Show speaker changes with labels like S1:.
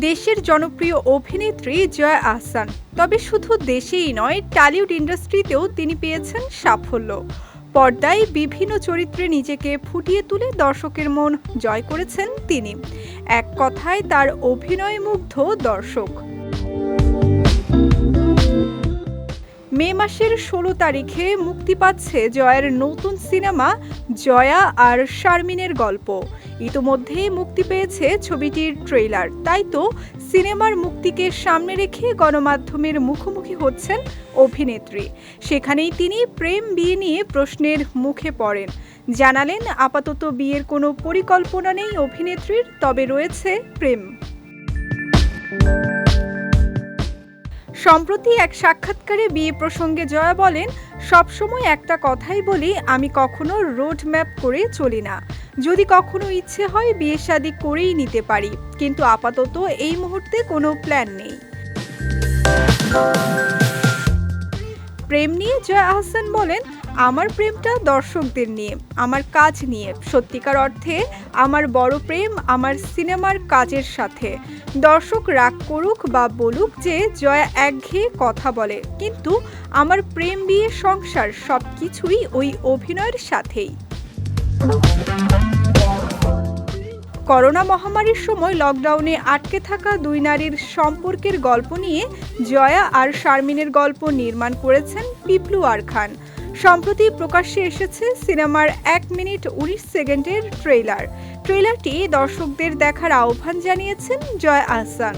S1: দেশের জনপ্রিয় অভিনেত্রী জয়া আহসান। তবে শুধু দেশেই নয়, টালিউড ইন্ডাস্ট্রিতেও তিনি পেয়েছেন সাফল্য। পর্দায় বিভিন্ন চরিত্রে নিজেকে ফুটিয়ে তুলে দর্শকের মন জয় করেছেন তিনি। এক কথায়, তার অভিনয় মুগ্ধ দর্শক। মে মাসের ষোলো তারিখে মুক্তি পাচ্ছে জয়ের নতুন সিনেমা জয়া আর শারমিনের গল্প। ইতোমধ্যে মুক্তি পেয়েছে ছবিটির ট্রেলার তাই তো সিনেমার মুক্তিকে সামনে রেখে গণমাধ্যমের মুখোমুখি হচ্ছেন অভিনেত্রী। সেখানেই তিনি প্রেম বিয়ে নিয়ে প্রশ্নের মুখে পড়েন। জানালেন, আপাতত বিয়ের কোনো পরিকল্পনা নেই অভিনেত্রীর, তবে রয়েছে প্রেম। সম্প্রতি এক সাক্ষাৎকারে বিয়ে প্রসঙ্গে জয়া বলেন, সবসময় একটা কথাই বলি, আমি কখনো রোড ম্যাপ করে চলি না। যদি কখনো ইচ্ছে হয়, বিয়ে শাদি করেই নিতে পারি, কিন্তু আপাতত এই মুহূর্তে কোনো প্ল্যান নেই। নিয়ে জয়া আহসান বলেন, আমার প্রেমটা দর্শকদের নিয়ে, আমার কাজ নিয়ে, সত্যিকার অর্থে আমার বড় প্রেম আমার সিনেমার কাজের সাথে। দর্শক রাগ করুক বা বলুক যে জয়া একঘেয়ে কথা বলে, কিন্তু আমার প্রেম বিয়ে সংসার সব কিছুই ওই অভিনয়ের সাথেই। করোনা মহামারীর সময় লকডাউনে আটকে থাকা দুই নারীর সম্পর্কের গল্প নিয়ে জয়া আর শারমিনের গল্প নির্মাণ করেছেন পিপলু আর খান। সম্প্রতি প্রকাশ্যে এসেছে সিনেমার এক মিনিট উনিশ সেকেন্ডের ট্রেলার ট্রেলারটি দর্শকদের দেখার আহ্বান জানিয়েছেন জয় আহসান।